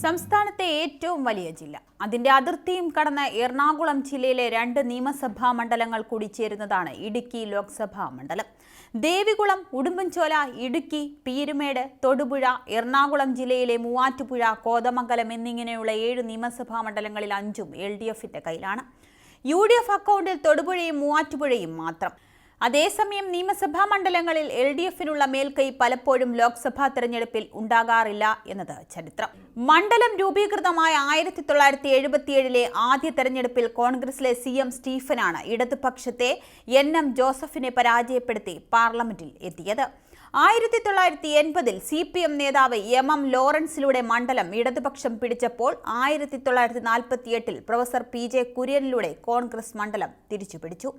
സംസ്ഥാനത്തെ ഏറ്റവും വലിയ ജില്ല. അതിന്റെ അതിർത്തിയും കടന്ന് എറണാകുളം ജില്ലയിലെ രണ്ട് നിയമസഭാ മണ്ഡലങ്ങൾ കൂടി ചേരുന്നതാണ് ഇടുക്കി ലോക്സഭാ മണ്ഡലം. ദേവികുളം ഉടുമ്പൻചോല ഇടുക്കി പീരുമേട് തൊടുപുഴ എറണാകുളം ജില്ലയിലെ മൂവാറ്റുപുഴ കോതമംഗലം എന്നിങ്ങനെയുള്ള ഏഴ് നിയമസഭാ മണ്ഡലങ്ങളിൽ അഞ്ചും എൽ ഡി എഫിന്റെ കയ്യിലാണ്. യു ഡി എഫ് അക്കൗണ്ടിൽ തൊടുപുഴയും മൂവാറ്റുപുഴയും മാത്രം. അതേസമയം നിയമസഭാ മണ്ഡലങ്ങളിൽ എൽ ഡി എഫിനുള്ള മേൽക്കൈ പലപ്പോഴും ലോക്സഭാ തെരഞ്ഞെടുപ്പിൽ ഉണ്ടാകാറില്ല എന്നത് ചരിത്രം. മണ്ഡലം രൂപീകൃതമായ ആയിരത്തി തൊള്ളായിരത്തി എഴുപത്തിയേഴിലെ ആദ്യ തെരഞ്ഞെടുപ്പിൽ കോൺഗ്രസിലെ സി എം സ്റ്റീഫനാണ് ഇടതുപക്ഷത്തെ എൻ എം ജോസഫിനെ പരാജയപ്പെടുത്തി പാർലമെന്റിൽ എത്തിയത്. ആയിരത്തി തൊള്ളായിരത്തി എൺപതിൽ സി പി എം നേതാവ് എം എം ലോറൻസിലൂടെ മണ്ഡലം ഇടതുപക്ഷം പിടിച്ചപ്പോൾ ആയിരത്തി തൊള്ളായിരത്തി നാൽപ്പത്തിയെട്ടിൽ പ്രൊഫസർ പി ജെ കുര്യനിലൂടെ കോൺഗ്രസ് മണ്ഡലം തിരിച്ചുപിടിച്ചു.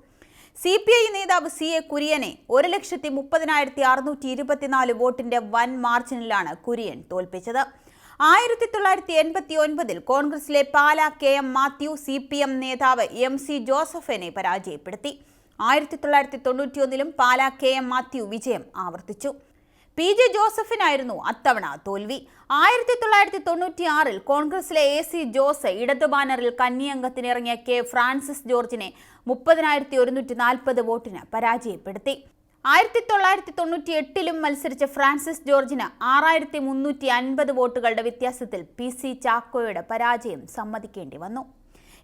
സി പി ഐ നേതാവ് സി എ കുര്യനെ ഒരു ലക്ഷത്തി മുപ്പതിനായിരത്തി അറുന്നൂറ്റി ഇരുപത്തിനാല് വോട്ടിന്റെ വൻ മാർജിനിലാണ് കുര്യൻ തോൽപ്പിച്ചത്. ആയിരത്തി തൊള്ളായിരത്തി എൺപത്തി ഒൻപതിൽ കോൺഗ്രസിലെ Pala K M Mathew C P M നേതാവ് എം സി ജോസഫിനെ പരാജയപ്പെടുത്തി. ആയിരത്തി തൊള്ളായിരത്തി തൊണ്ണൂറ്റിയൊന്നിലും പാല കെ എം മാത്യു വിജയം ആവർത്തിച്ചു. പി ജെ ജോസഫിനായിരുന്നു അത്തവണ തോൽവി. ആയിരത്തി തൊള്ളായിരത്തി തൊണ്ണൂറ്റി ആറിൽ കോൺഗ്രസിലെ എ സി ജോസ് ഇടതു ബാനറിൽ കന്നിയംഗത്തിനിറങ്ങിയ കെ ഫ്രാൻസിസ് ജോർജിനെ മുപ്പതിനായിരത്തി ഒരുന്നൂറ്റി നാൽപ്പത് വോട്ടിന് പരാജയപ്പെടുത്തി. ആയിരത്തി തൊള്ളായിരത്തി തൊണ്ണൂറ്റി എട്ടിലും മത്സരിച്ച ഫ്രാൻസിസ് ജോർജിന് ആറായിരത്തി മുന്നൂറ്റി അൻപത് വോട്ടുകളുടെ വ്യത്യാസത്തിൽ പി സി ചാക്കോയുടെ പരാജയം സമ്മതിക്കേണ്ടി വന്നു.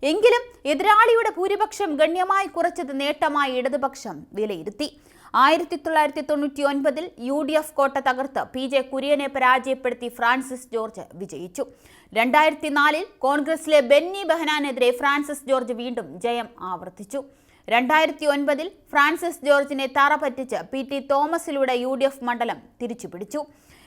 എങ്കിലും എതിരാളിയുടെ ഭൂരിപക്ഷം ഗണ്യമായി കുറച്ചത് നേട്ടമായി ഇടതുപക്ഷം വിലയിരുത്തി. ആയിരത്തി തൊള്ളായിരത്തി തൊണ്ണൂറ്റി ഒൻപതിൽ യു ഡി എഫ് കോട്ട തകർത്ത് പി ജെ കുര്യനെ പരാജയപ്പെടുത്തി ഫ്രാൻസിസ് ജോർജ് വിജയിച്ചു. രണ്ടായിരത്തി നാലിൽ കോൺഗ്രസിലെ ബെന്നി ബെഹനാനെതിരെ ഫ്രാൻസിസ് ജോർജ് വീണ്ടും ജയം ആവർത്തിച്ചു. രണ്ടായിരത്തി ഒൻപതിൽ ഫ്രാൻസിസ് ജോർജിനെ തറ പറ്റിച്ച് പി ടി തോമസിലൂടെ യു ഡി എഫ് മണ്ഡലം തിരിച്ചുപിടിച്ചു.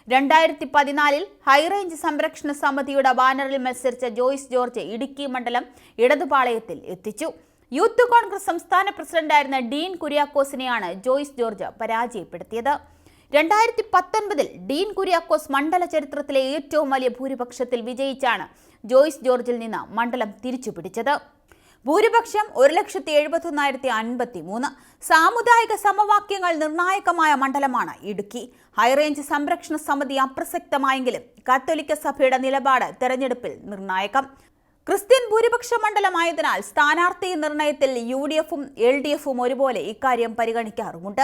രണ്ടായിരത്തി പതിനാലിൽ ഹൈറേഞ്ച് സംരക്ഷണ സമിതിയുടെ ബാനറിൽ മത്സരിച്ച ജോയിസ് ജോർജ് ഇടുക്കി മണ്ഡലം ഇടതുപാളയത്തിൽ എത്തിച്ചു. യൂത്ത് കോൺഗ്രസ് സംസ്ഥാന പ്രസിഡന്റായിരുന്ന ഡീൻ കുര്യാക്കോസിനെയാണ് ജോയ്സ് ജോർജ് പരാജയപ്പെടുത്തിയത്. രണ്ടായിരത്തി പത്തൊൻപതിൽ ഡീൻ കുര്യാക്കോസ് മണ്ഡല ചരിത്രത്തിലെ ഏറ്റവും വലിയ ഭൂരിപക്ഷത്തിൽ വിജയിച്ചാണ് ജോയ്സ് ജോർജിൽ നിന്ന് മണ്ഡലം തിരിച്ചുപിടിച്ചത്. ഭൂരിപക്ഷം ഒരു ലക്ഷത്തി എഴുപത്തൊന്നായിരത്തി അൻപത്തി മൂന്ന് സാമുദായിക സമവാക്യങ്ങൾ നിർണായകമായ മണ്ഡലമാണ് ഇടുക്കി. ഹൈറേഞ്ച് സംരക്ഷണ സമിതി അപ്രസക്തമായെങ്കിലും കത്തോലിക്ക സഭയുടെ നിലപാട് തെരഞ്ഞെടുപ്പിൽ നിർണായകം. ക്രിസ്ത്യൻ ഭൂരിപക്ഷ മണ്ഡലമായതിനാൽ സ്ഥാനാർത്ഥി നിർണയത്തിൽ യു ഡി എഫും എൽ ഡി എഫും ഒരുപോലെ ഇക്കാര്യം പരിഗണിക്കാറുമുണ്ട്.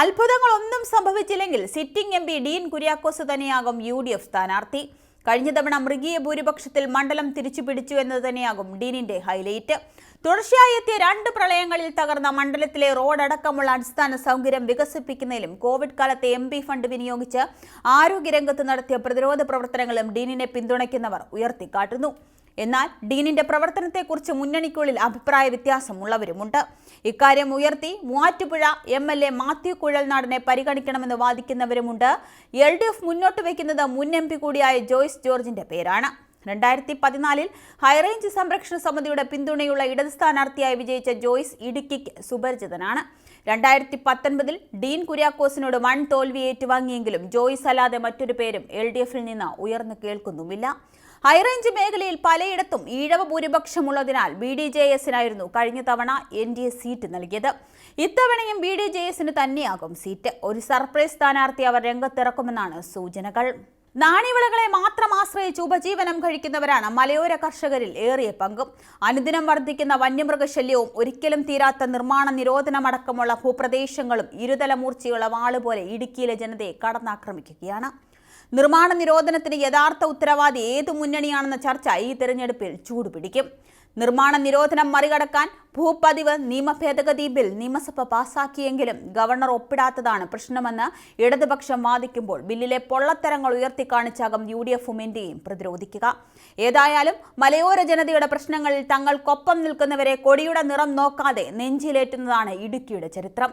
അത്ഭുതങ്ങളൊന്നും സംഭവിച്ചില്ലെങ്കിൽ sitting M P Dean Kuriakose തന്നെയാകും യു ഡി എഫ് സ്ഥാനാർത്ഥി. കഴിഞ്ഞ തവണ മൃഗീയ ഭൂരിപക്ഷത്തിൽ മണ്ഡലം തിരിച്ചു പിടിച്ചു എന്നത് തന്നെയാകും ഡീനിന്റെ ഹൈലൈറ്റ്. തുടർച്ചയായി എത്തിയ രണ്ട് പ്രളയങ്ങളിൽ തകർന്ന മണ്ഡലത്തിലെ റോഡടക്കമുള്ള അടിസ്ഥാന സൗകര്യം വികസിപ്പിക്കുന്നതിലും കോവിഡ് കാലത്തെ എം പി ഫണ്ട് വിനിയോഗിച്ച് ആരോഗ്യരംഗത്ത് നടത്തിയ പ്രതിരോധ പ്രവർത്തനങ്ങളും ഡീനിനെ പിന്തുണയ്ക്കുന്നവർ ഉയർത്തിക്കാട്ടുന്നു. എന്നാൽ ഡീനിന്റെ പ്രവർത്തനത്തെക്കുറിച്ച് മുന്നണിക്കുള്ളിൽ അഭിപ്രായ വ്യത്യാസമുള്ളവരുമുണ്ട് ഇക്കാര്യം ഉയർത്തി Muvattupuzha M L A Mathew കുഴൽനാടിനെ പരിഗണിക്കണമെന്ന് വാദിക്കുന്നവരുമുണ്ട്. എൽ ഡി എഫ് മുന്നോട്ട് വയ്ക്കുന്നത് മുൻ എം പി കൂടിയായ ജോയ്സ് ജോർജിന്റെ പേരാണ്. രണ്ടായിരത്തി പതിനാലിൽ ഹൈറേഞ്ച് സംരക്ഷണ സമിതിയുടെ പിന്തുണയുള്ള ഇടത് സ്ഥാനാർത്ഥിയായി വിജയിച്ച ജോയ്സ് ഇടുക്കിക്ക് സുപരിചിതനാണ്. രണ്ടായിരത്തി പത്തൊൻപതിൽ ഡീൻ കുര്യാക്കോസിനോട് വൺ തോൽവി ഏറ്റുവാങ്ങിയെങ്കിലും ജോയ്സ് അല്ലാതെ മറ്റൊരു പേരും എൽ ഡി എഫിൽ നിന്ന് ഉയർന്നു കേൾക്കുന്നുമില്ല. ഹൈറേഞ്ച് മേഖലയിൽ പലയിടത്തും ഈഴവ ഭൂരിപക്ഷമുള്ളതിനാൽ ബി ഡി ജെ എസിനായിരുന്നു കഴിഞ്ഞ തവണ എൻ ഡി എ സീറ്റ് നൽകിയത്. ഇത്തവണയും ബി ഡി ജെ എസിന് തന്നെയാകും സീറ്റ് ഒരു സർപ്രൈസ് സ്ഥാനാർത്ഥി അവർ രംഗത്തിറക്കുമെന്നാണ് സൂചനകൾ. നാണ്യവിളകളെ മാത്രം ആശ്രയിച്ച് ഉപജീവനം കഴിക്കുന്നവരാണ് മലയോര കർഷകരിൽ ഏറിയ പങ്കും. അനുദിനം വർദ്ധിക്കുന്ന വന്യമൃഗശല്യവും ഒരിക്കലും തീരാത്ത നിർമ്മാണ നിരോധനമടക്കമുള്ള ഭൂപ്രദേശങ്ങളും ഇരുതല മൂർച്ചയുള്ള വാളുപോലെ ഇടുക്കിയിലെ ജനതയെ കടന്നാക്രമിക്കുകയാണ്. നിർമ്മാണ നിരോധനത്തിന് യഥാർത്ഥ ഉത്തരവാദി ഏതു മുന്നണിയാണെന്ന ചർച്ച ഈ തെരഞ്ഞെടുപ്പിൽ ചൂടുപിടിക്കും. നിർമ്മാണ നിരോധനം മറികടക്കാൻ ഭൂപതിവ് നിയമ ഭേദഗതി ബിൽ നിയമസഭ പാസാക്കിയെങ്കിലും ഗവർണർ ഒപ്പിടാത്തതാണ് പ്രശ്നമെന്ന് ഇടതുപക്ഷം വാദിക്കുമ്പോൾ ബില്ലിലെ പൊള്ളത്തരങ്ങൾ ഉയർത്തിക്കാണിച്ചാകും യു ഡി എഫും ഇന്ത്യയും പ്രതിരോധിക്കുക. ഏതായാലും മലയോര ജനതയുടെ പ്രശ്നങ്ങളിൽ തങ്ങൾക്കൊപ്പം നിൽക്കുന്നവരെ കൊടിയുടെ നിറം നോക്കാതെ നെഞ്ചിലേറ്റുന്നതാണ് ഇടുക്കിയുടെ ചരിത്രം.